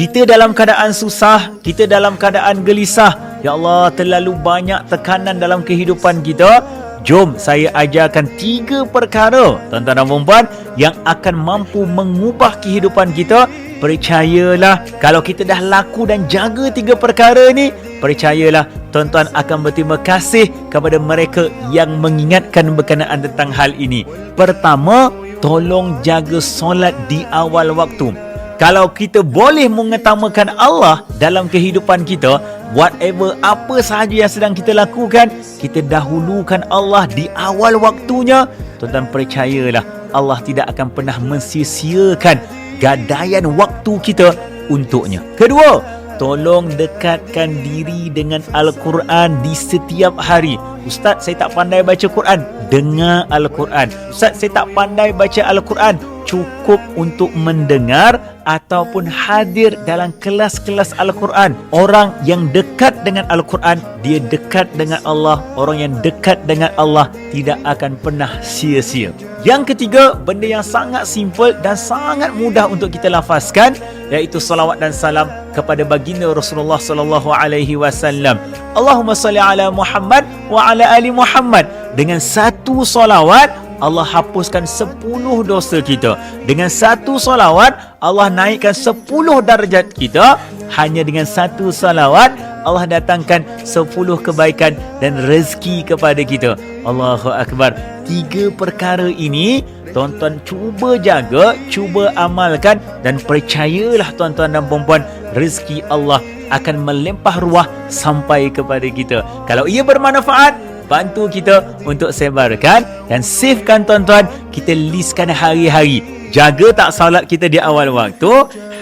Kita dalam keadaan susah, kita dalam keadaan gelisah. Ya Allah, terlalu banyak tekanan dalam kehidupan kita. Jom saya ajarkan tiga perkara tuan-tuan dan puan yang akan mampu mengubah kehidupan kita. Percayalah kalau kita dah laku dan jaga tiga perkara ni, percayalah tuan-tuan akan berterima kasih kepada mereka yang mengingatkan berkenaan tentang hal ini. Pertama, tolong jaga solat di awal waktu. Kalau kita boleh mengutamakan Allah dalam kehidupan kita, whatever apa sahaja yang sedang kita lakukan, kita dahulukan Allah di awal waktunya. Tuan-tuan percayalah, Allah tidak akan pernah mensia-siakan gadaian waktu kita untuknya. Kedua, tolong dekatkan diri dengan Al-Quran di setiap hari. Ustaz, saya tak pandai baca Quran. Dengar Al-Quran. Ustaz, saya tak pandai baca Al-Quran. Cukup untuk mendengar ataupun hadir dalam kelas-kelas Al-Quran. Orang yang dekat dengan Al-Quran, dia dekat dengan Allah. Orang yang dekat dengan Allah tidak akan pernah sia-sia. Yang ketiga, benda yang sangat simple dan sangat mudah untuk kita lafazkan iaitu salawat dan salam kepada baginda Rasulullah sallallahu alaihi wasallam. Allahumma salli ala Muhammad wa ala ali Muhammad. Dengan satu salawat Allah hapuskan 10 dosa kita. Dengan satu salawat Allah naikkan 10 darjat kita. Hanya dengan satu salawat Allah datangkan 10 kebaikan dan rezeki kepada kita. Allahu akbar. Tiga perkara ini Tuan-tuan cuba jaga, cuba amalkan dan percayalah tuan-tuan dan puan-puan rezeki Allah akan melimpah ruah sampai kepada kita. Kalau ia bermanfaat, bantu kita untuk sebarkan dan savekan tuan-tuan, kita listkan hari-hari. Jaga tak salat kita di awal waktu,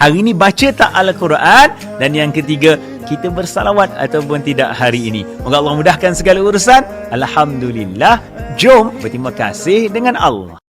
hari ini baca tak Al-Quran dan yang ketiga, kita bersalawat ataupun tidak hari ini. Moga Allah mudahkan segala urusan. Alhamdulillah. Jom berterima kasih dengan Allah.